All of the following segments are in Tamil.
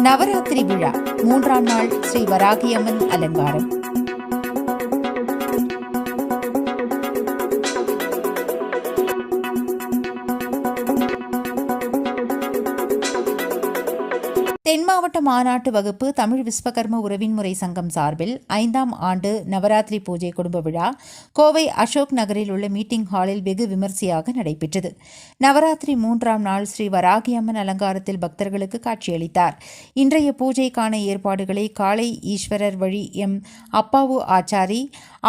நவராத்திரி விழா. மூன்றாம் நாள் ஸ்ரீ வராகியம்மன் அலங்காரம். தென் மாவட்ட மாநாட்டு வகுப்பு தமிழ் விஸ்வகர்ம உறவின் முறை சங்கம் சார்பில் ஐந்தாம் ஆண்டு நவராத்திரி பூஜை குடும்ப விழா கோவை அசோக் நகரில் உள்ள மீட்டிங் ஹாலில் வெகு விமர்சையாக நடைபெற்றது. நவராத்திரி மூன்றாம் நாள் ஸ்ரீ வராகியம்மன் அலங்காரத்தில் பக்தர்களுக்கு காட்சியளித்தார். இன்றைய பூஜைக்கான ஏற்பாடுகளை காளை ஈஸ்வரர் வழி எம் அப்பாவு ஆச்சாரி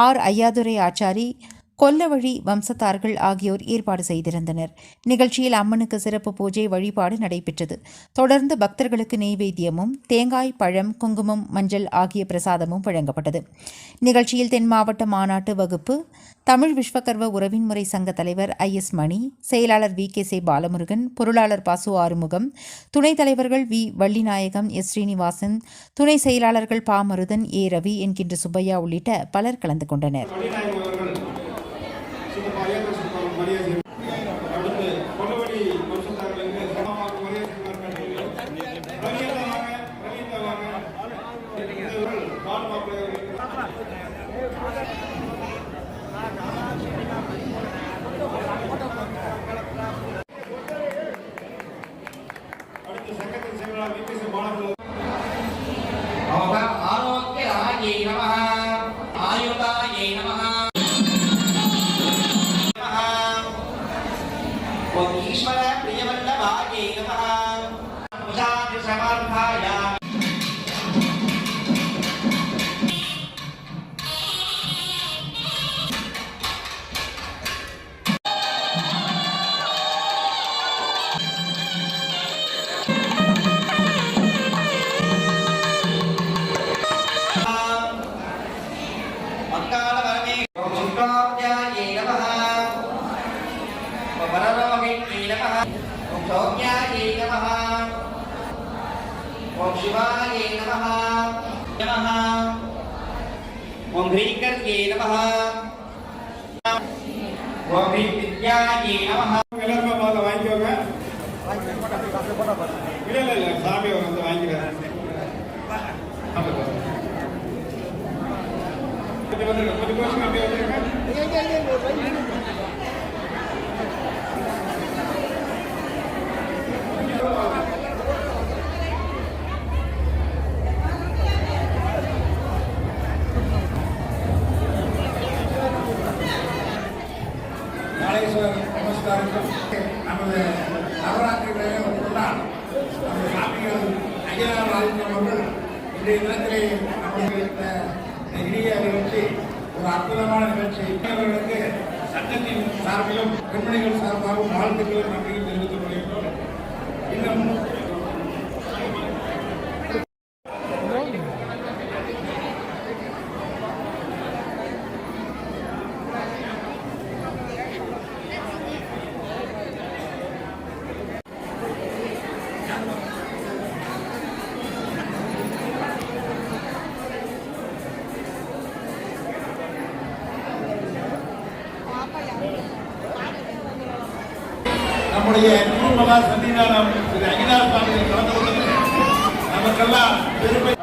ஆர் ஐயாதுரை ஆச்சாரி கொல்லவழி வம்சத்தார்கள் ஆகியோர் ஏற்பாடு செய்திருந்தனர். நிகழ்ச்சியில் அம்மனுக்கு சிறப்பு பூஜை வழிபாடு நடைபெற்றது. தொடர்ந்து பக்தர்களுக்கு நெய்வேத்தியமும் தேங்காய் பழம் குங்குமம் மஞ்சள் ஆகிய பிரசாதமும் வழங்கப்பட்டது. நிகழ்ச்சியில் தென் மாவட்ட மாநாட்டு வகுப்பு தமிழ் விஸ்வகர்வ உறவின் முறை சங்க தலைவர் ஐ. எஸ். மணி செயலாளர் வி. கே. சே. பாலமுருகன் பொருளாளர் பாசு ஆறுமுகம் துணைத் தலைவர்கள் வி. வள்ளிநாயகம் எஸ். ஸ்ரீனிவாசன் துணை செயலாளர்கள் பா. மருதன் ஏ. ரவி என்கின்ற சுப்பையா உள்ளிட்ட பலர் கலந்து கொண்டனர். மரியாதை அடுத்து கொல்லவடி வம்சத்தார்களுக்கு சமமாக மரியாதை செய்வார்கள் ரவியந்தா வாங்க ரவியந்தா வாங்க இவர்கள் ఓం ఈశ్వర ప్రియవల్ల భాగ్యే నమః సమర్పయామి வரரோகிணியை நமः ஓம் சௌக்யாயை நமः ஓம் சிவாயை நமः நமः ஓம் ஹ்ரீகர்யே நமः ஓம் ஹ்ரீ வித்யாயை நமः எல்லாருமே முதல்ல வாங்கிக்கோங்க இல்ல இல்ல இல்ல சாமி அவர் வந்து வாங்கிக்கிறார் கொஞ்சம் வந்துருங்க கொஞ்சம் கோஷம் அப்படியே வந்துருங்க நமஸ்காரங்கள் நமது நவராத்திரி விழாவை முன்னால் நமது சாமிகள் ஐயனார் ஆதித்யம் அவர்கள் இன்றைய தினத்திலே நம்முடைய இந்த இனிய நிகழ்ச்சி ஒரு அற்புதமான நிகழ்ச்சி. அவர்களுக்கு சட்டத்தின் சார்பிலும் பெண்மணிகள் சார்பாகவும் வாழ்த்துக்களும் நன்றியும் நம்முடைய சன்னிதானம் திரு அகிலார் சுவாமிகள் கலந்து கொண்டது. நமக்கெல்லாம் பெருமை.